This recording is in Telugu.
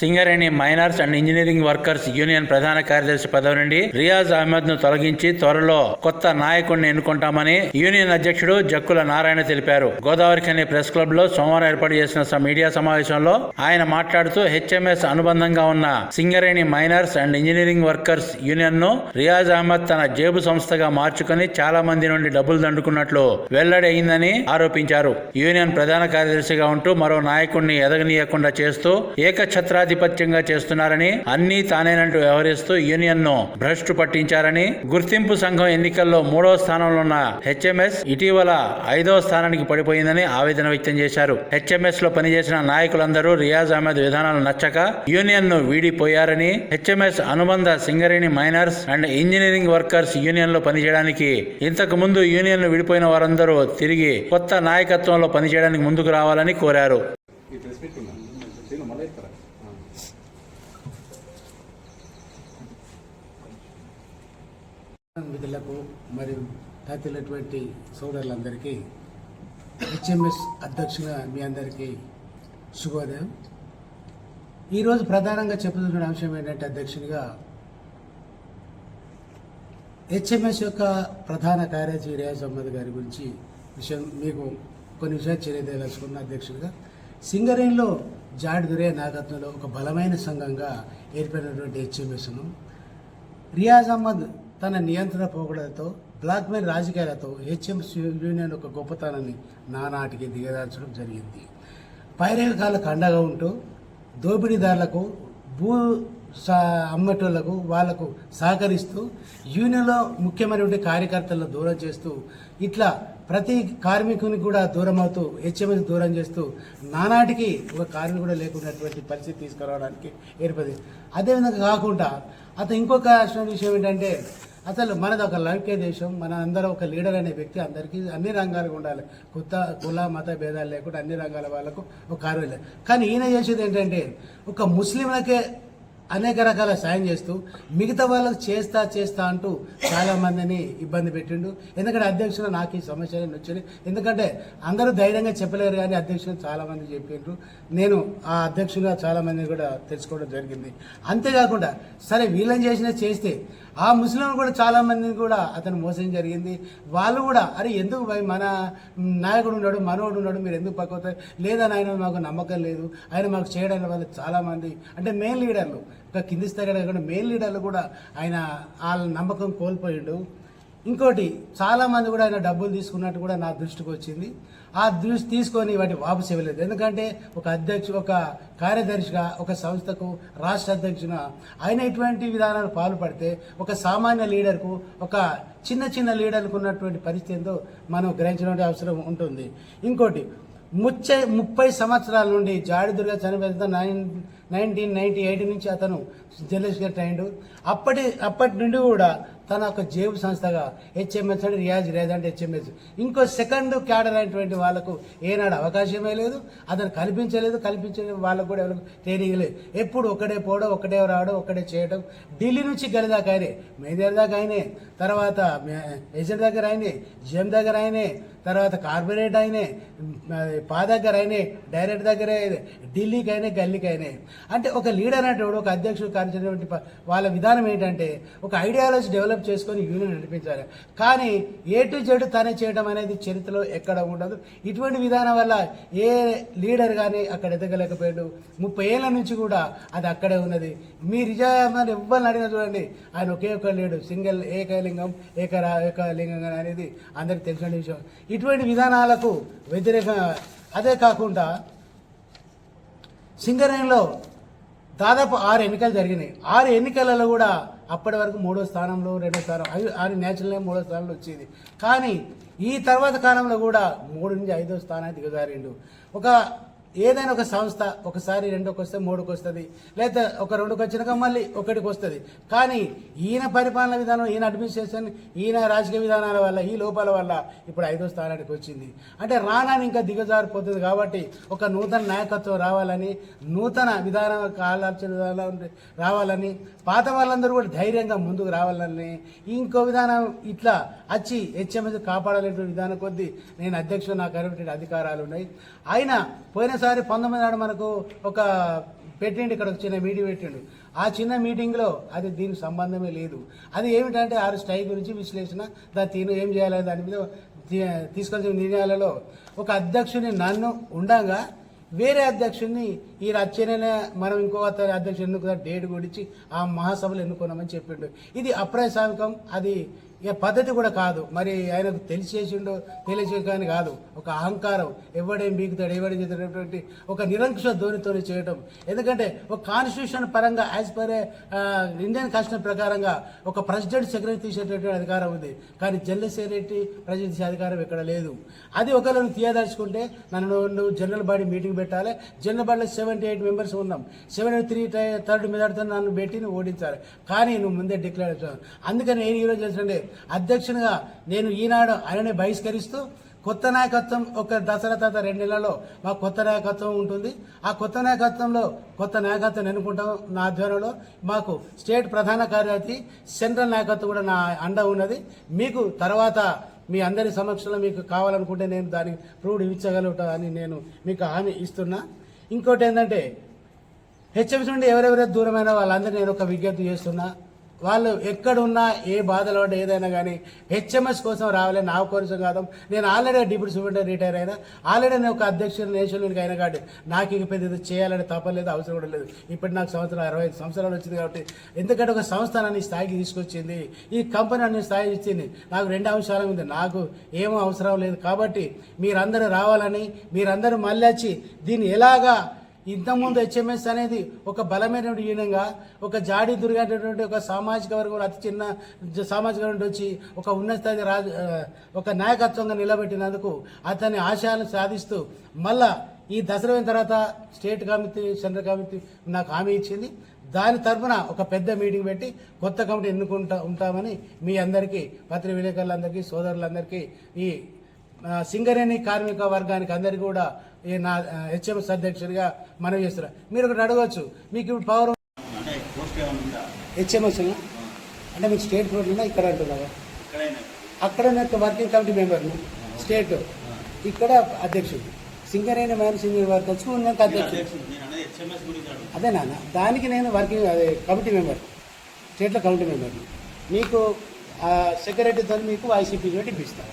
Singareni miners and engineering workers union ప్రధాన కార్యదర్శి పదవి నుండి రియాజ్ అహ్మద్ను తొలగించి త్వరలో కొత్త నాయకుడిని ఎన్నుకుంటామని యూనియన్ అధ్యక్షుడు జక్కుల నారాయణ తెలిపారు. గోదావరి ఖని ప్రెస్ క్లబ్లో సోమవారం ఏర్పాటు చేసిన మీడియా సమావేశంలో ఆయన మాట్లాడుతూ హెచ్ఎంఎస్ అనుబంధంగా ఉన్న Singareni miners and engineering workers యూనియన్ను Riyaz Ahmed తన జేబు సంస్థగా మార్చుకుని చాలా మంది నుండి డబ్బులు దండుకున్నట్లు వెల్లడి అయిందని ఆరోపించారు. యూనియన్ ప్రధాన కార్యదర్శిగా ఉంటూ మరో నాయకుడిని ఎదగనీయకుండా చేస్తూ ఏకాధిపత్యంగా చేస్తున్నారని అన్ని తానేనంటూ వ్యవహరిస్తూ యూనియన్ను భ్రష్టు పట్టించారని గుర్తింపు సంఘం ఎన్నికల్లో మూడో స్థానంలో ఉన్న హెచ్ఎంఎస్ ఇటీవల ఐదవ స్థానానికి పడిపోయిందని ఆవేదన వ్యక్తం చేశారు. హెచ్ఎంఎస్లో పనిచేసిన నాయకులందరూ రియాజ్ అహ్మద్ విధానాలు నచ్చక యూనియన్ను వీడిపోయారని హెచ్ఎంఎస్ అనుబంధ Singareni miners and engineering workers యూనియన్లో పనిచేయడానికి ఇంతకు ముందు యూనియన్ను విడిపోయిన వారందరూ తిరిగి కొత్త నాయకత్వంలో పనిచేయడానికి ముందుకు రావాలని కోరారు ఈ ప్రెస్ మీట్ ఉన్నా సీను మళ్ళీ ఇస్తారా విధులకు మరియు తదితరటువంటి సోదరులందరికీ హెచ్ఎంఎస్ అధ్యక్షుగా మీ అందరికీ శుభోదయం. ఈరోజు ప్రధానంగా చెప్పుతున్న అంశం ఏంటంటే అధ్యక్షునిగా హెచ్ఎంఎస్ యొక్క ప్రధాన కార్యదర్శి రియాజ్ అహ్మద్ గారి గురించి విషయం మీకు కొన్ని విషయాలు తెలియదలుచుకున్న అధ్యక్షుడిగా సింగరేణిలో జాడ్ దురే నాయకత్వంలో ఒక బలమైన సంఘంగా ఏర్పడినటువంటి హెచ్ఎంఎస్ను రియాజ్ అహ్మద్ తన నియంత్రణ పోకడలతో బ్లాక్మెయిల్ రాజకీయాలతో హెచ్ఎంఎస్ యూనియన్ ఒక గొప్పతనాన్ని నానాటికి దిగదార్చడం జరిగింది. పైరేకాలకు అండగా ఉంటూ దోపిడీదారులకు భూ సా అమ్మటోళ్ళకు వాళ్ళకు సహకరిస్తూ యూనియన్లో ముఖ్యమైనటువంటి కార్యకర్తలను దూరం చేస్తూ ఇట్లా ప్రతి కార్మికుని కూడా దూరం అవుతూ హెచ్ఎంఎస్ దూరం చేస్తూ నానాటికి ఒక కార్మికుడు కూడా లేకున్నటువంటి పరిస్థితి తీసుకురావడానికి ఏర్పడింది. అదేవిధంగా కాకుండా అతను ఇంకొక విషయం ఏంటంటే అసలు మనది ఒక లౌక్య దేశం మన అందరూ ఒక లీడర్ అనే వ్యక్తి అందరికీ అన్ని రంగాలకు ఉండాలి. కొత్త కుల మత భేదాలు లేకుండా అన్ని రంగాల వాళ్ళకు ఒక కార్యం కానీ ఈయన చేసేది ఏంటంటే ఒక ముస్లింలకే అనేక రకాల సాయం చేస్తూ మిగతా వాళ్ళకి చేస్తా చేస్తా అంటూ చాలామందిని ఇబ్బంది పెట్టిండు. ఎందుకంటే అధ్యక్షుడు నాకు ఈ సమస్యలు వచ్చాయి ఎందుకంటే అందరూ ధైర్యంగా చెప్పలేరు కానీ అధ్యక్షుడు చాలామంది చెప్పిండ్రు నేను ఆ అధ్యక్షుడిగా చాలామందిని కూడా తెలుసుకోవడం జరిగింది. అంతేకాకుండా సరే వీళ్ళని చేసినా చేస్తే ఆ ముస్లింలు కూడా చాలామందిని కూడా అతను మోసం జరిగింది. వాళ్ళు కూడా అరే ఎందుకు భయ? మన నాయకుడు ఉన్నాడు మనోడు ఉన్నాడు మీరు ఎందుకు పక్కవుతారు లేదా ఆయన మాకు నమ్మకం లేదు. ఆయన మాకు చేయడానికి వాళ్ళు చాలామంది అంటే మెయిన్ లీడర్లు ఇంకా కింది స్థాయి కాకుండా మెయిన్ లీడర్లు కూడా ఆయన వాళ్ళ నమ్మకం కోల్పోయాడు. ఇంకోటి చాలామంది కూడా ఆయన డబ్బులు తీసుకున్నట్టు కూడా నా దృష్టికి వచ్చింది. ఆ దృష్టి తీసుకొని వాటి వాపసు ఇవ్వలేదు. ఎందుకంటే ఒక అధ్యక్షు ఒక కార్యదర్శిగా ఒక సంస్థకు రాష్ట్ర అధ్యక్షున ఆయన ఇటువంటి విధానాలు పాల్పడితే ఒక సామాన్య లీడర్కు ఒక చిన్న చిన్న లీడర్లకు ఉన్నటువంటి పరిస్థితి ఏందో మనం గ్రహించడం అవసరం ఉంటుంది. ఇంకోటి ముచ్చై ముప్పై సంవత్సరాల నుండి జాడిదుర్గా చనిపోయిన నైన్ నైన్టీన్ నైన్టీ ఎయిట్ నుంచి అతను జర్నలిస్ట్గా అయిండు అప్పటి అప్పటి నుండి కూడా తన ఒక జేబు సంస్థగా హెచ్ఎంఎస్ అంటే రియాజ్ రియాజ్ అంటే హెచ్ఎంఎస్. ఇంకో సెకండ్ క్యాడర్ అయినటువంటి వాళ్ళకు ఏనాడు అవకాశమే లేదు అతను కల్పించలేదు కల్పించే వాళ్ళకు కూడా ఎవరికి ట్రైనింగ్ లేదు. ఎప్పుడు ఒకటే పోవడం ఒకటే రావడం ఒకటే చేయడం ఢిల్లీ నుంచి గలి దాకా ఆయనే మేనేజర్ దాకా ఆయనే తర్వాత ఏజెంట్ దగ్గర ఆయనే జిఎం దగ్గర ఆయనే తర్వాత కార్పొరేట్ అయినే పా దగ్గర అయినాయి డైరెక్ట్ దగ్గర ఢిల్లీకి అయినా గల్లీకి అయినాయి అంటే ఒక లీడర్ అనేటువంటి ఒక అధ్యక్షుడు కార్యచటువంటి వాళ్ళ విధానం ఏంటంటే ఒక ఐడియాలజీ డెవలప్ చేసుకొని యూనియన్ నడిపించాలి. కానీ ఏ టు జెడ్ తనే చేయడం అనేది చరిత్రలో ఎక్కడ ఉండదు. ఇటువంటి విధానం వల్ల ఏ లీడర్ కానీ అక్కడ ఎదగలేకపోయాడు. ముప్పై ఏళ్ళ నుంచి కూడా అది అక్కడే ఉన్నది. మీ రిజామని ఎవ్వరిని అడిగినా చూడండి. ఆయన ఒకే ఒక లేడు. సింగిల్ ఏకలింగం ఏకరా ఏకలింగం అనేది అందరికి తెలిసిన విషయం. ఇటువంటి విధానాలకు వ్యతిరేకంగా అదే కాకుండా సింగరేణిలో దాదాపు ఆరు ఎన్నికలు జరిగినాయి. ఆరు ఎన్నికలలో కూడా అప్పటి వరకు మూడో స్థానంలో రెండో స్థానం ఆరు న్యాచురల్ మూడో స్థానంలో వచ్చేది. కానీ ఈ తర్వాత కాలంలో కూడా మూడు నుంచి ఐదో స్థానానికి దిగజారిండు. ఒక ఏదైనా ఒక సంస్థ ఒకసారి రెండుకి వస్తే మూడుకి వస్తుంది లేదా ఒక రెండుకి వచ్చినాక మళ్ళీ ఒకటికి వస్తుంది కానీ ఈయన పరిపాలన విధానం ఈయన అడ్మినిస్ట్రేషన్ ఈయన రాజకీయ విధానాల వల్ల ఈ లోపాల వల్ల ఇప్పుడు ఐదో స్థానానికి వచ్చింది. అంటే రానాని ఇంకా దిగజారిపోతుంది కాబట్టి ఒక నూతన నాయకత్వం రావాలని నూతన విధానం ఆలోచన విధానం రావాలని పాత వాళ్ళందరూ కూడా ధైర్యంగా ముందుకు రావాలని ఇంకో విధానం ఇట్లా వచ్చి హెచ్ఎంఎస్ కాపాడాలనేటువంటి విధానం కొద్దీ నేను అధ్యక్షుడు నాకు అనేటువంటి అధికారాలు ఉన్నాయి. ఆయన ఒకసారి పంతొమ్మిది నాడు మనకు ఒక పెట్టిండు ఇక్కడ ఒక చిన్న మీటింగ్ పెట్టిండు. ఆ చిన్న మీటింగ్లో అది దీనికి సంబంధమే లేదు. అది ఏమిటంటే ఆరు స్టైల్ గురించి విశ్లేషణ దాని తీను ఏం చేయాలి దాని మీద తీ- తీసుకొచ్చిన నిర్ణయాలలో ఒక అధ్యక్షుని నన్ను ఉండగా వేరే అధ్యక్షుడిని ఈ వచ్చే మనం ఇంకో అధ్యక్షుడు ఎన్నుకున్న డేట్ గురించి ఆ మహాసభలు ఎన్నుకున్నామని చెప్పిండు. ఇది అప్రయసామికం అది ఇక పద్ధతి కూడా కాదు మరి ఆయనకు తెలిసేసిండో తెలిసే కానీ కాదు ఒక అహంకారం ఎవడేం బీగుతాడు ఎవడేం చేసేటటువంటి ఒక నిరంకుశ ధోనితో చేయడం ఎందుకంటే ఒక కాన్స్టిట్యూషన్ పరంగా యాజ్ పర్ ఇండియన్ కాన్స్టిట్యూషన్ ప్రకారంగా ఒక ప్రెసిడెంట్ సెక్రటరీ తీసేటటువంటి అధికారం ఉంది కానీ జనరల్ సెక్రటరీ ప్రెసిడెంట్ తీసే అధికారం ఇక్కడ లేదు అది ఒకవేళ తీయదలుచుకుంటే నన్ను నువ్వు జనరల్ బాడీ మీటింగ్ పెట్టాలి జనరల్ బాడీలో సెవెంటీ ఎయిట్ మెంబర్స్ ఉన్నాం సెవెంటీ త్రీ థర్డ్ మెజార్టీతో నన్ను పెట్టి నువ్వు ఓడించాలి కానీ నువ్వు ముందే డిక్లేర్ చేయాలి అందుకని నేను ఈరోజు చేస్తుండే అధ్యక్షునిగా నేను ఈనాడు ఆయనని బహిష్కరిస్తూ కొత్త నాయకత్వం ఒక దసరా తర్వాత రెండు నెలల్లో మా కొత్త నాయకత్వం ఉంటుంది. ఆ కొత్త నాయకత్వంలో కొత్త నాయకత్వం ఎన్నుకుంటాం నా ఆధ్వర్యంలో. మాకు స్టేట్ ప్రధాన కార్యదర్శి సెంట్రల్ నాయకత్వం కూడా నా అండ ఉన్నది. మీకు తర్వాత మీ అందరి సమక్షంలో మీకు కావాలనుకుంటే నేను దాని ప్రూవ్ ఇచ్చగలుగుతా అని నేను మీకు హామీ ఇస్తున్నా. ఇంకోటి ఏంటంటే హెచ్ఎంసీ నుండి ఎవరెవరైతే దూరమైన వాళ్ళందరినీ నేను ఒక విజ్ఞప్తి చేస్తున్నా. వాళ్ళు ఎక్కడున్నా ఏ బాధలో ఏదైనా కానీ హెచ్ఎంఎస్ కోసం రావాలి నా కోసం కాదు. నేను ఆల్రెడీ డిప్యూటీ సూపరింటెండెంట్ రిటైర్ అయినా ఆల్రెడీ నేను ఒక అధ్యక్షుడు నేషనల్కి అయినా కాబట్టి నాకు ఇక పెద్ద ఇది చేయాలని తప్పలేదు అవసరం కూడా లేదు. ఇప్పుడు నాకు సంవత్సరం అరవై ఐదు సంవత్సరాలు వచ్చింది కాబట్టి ఎందుకంటే ఒక సంస్థ నన్ను స్థాయికి తీసుకొచ్చింది. ఈ కంపెనీ నన్ను స్థాయి స్థాయికి ఇచ్చింది. నాకు రెండు అంశాలు ఉంది. నాకు ఏమో అవసరం లేదు కాబట్టి మీరందరూ రావాలని మీరందరూ మళ్ళీ వచ్చి దీన్ని ఎలాగా ఇంతకుముందు హెచ్ఎంఎస్ అనేది ఒక బలమైనటువంటి యూనియన్గా ఒక జాడి దుర్గటువంటి ఒక సామాజిక వర్గం అతి చిన్న సామాజిక వర్గం నుండి వచ్చి ఒక ఉన్నత స్థాయి రాజ ఒక నాయకత్వంగా నిలబెట్టినందుకు అతని ఆశయాలను సాధిస్తూ మళ్ళా ఈ దసరా అయిన తర్వాత స్టేట్ కమిటీ సెంట్రల్ కమిటీ నాకు హామీ ఇచ్చింది. దాని తరఫున ఒక పెద్ద మీటింగ్ పెట్టి కొత్త కమిటీ ఎన్నుకుంటా ఉంటామని మీ అందరికీ పత్రిక విలేకరులందరికీ సోదరులందరికీ ఈ సింగరేణి కార్మిక వర్గానికి అందరికీ కూడా ఈ నా హెచ్ఎంఎస్ అధ్యక్షుడిగా మనవి చేస్తున్నా. మీరు ఒకటి అడగవచ్చు మీకు ఇప్పుడు పవర్ హెచ్ఎంఎస్ అంటే మీకు స్టేట్ ప్రోగ్రామ్ ఇక్కడ అంటున్నారా అక్కడ వర్కింగ్ కమిటీ మెంబర్ను స్టేట్ ఇక్కడ అధ్యక్షుడు. సింగరేణి మేనేజింగ్ వర్కర్స్ ఉన్నాక అధ్యక్షుడు. అదే నాన్న దానికి నేను వర్కింగ్ అదే కమిటీ మెంబర్ స్టేట్లో కమిటీ మెంబర్ మీకు సెక్రటరీతో మీకు వైసీపీ తోటి ఇప్పిస్తాను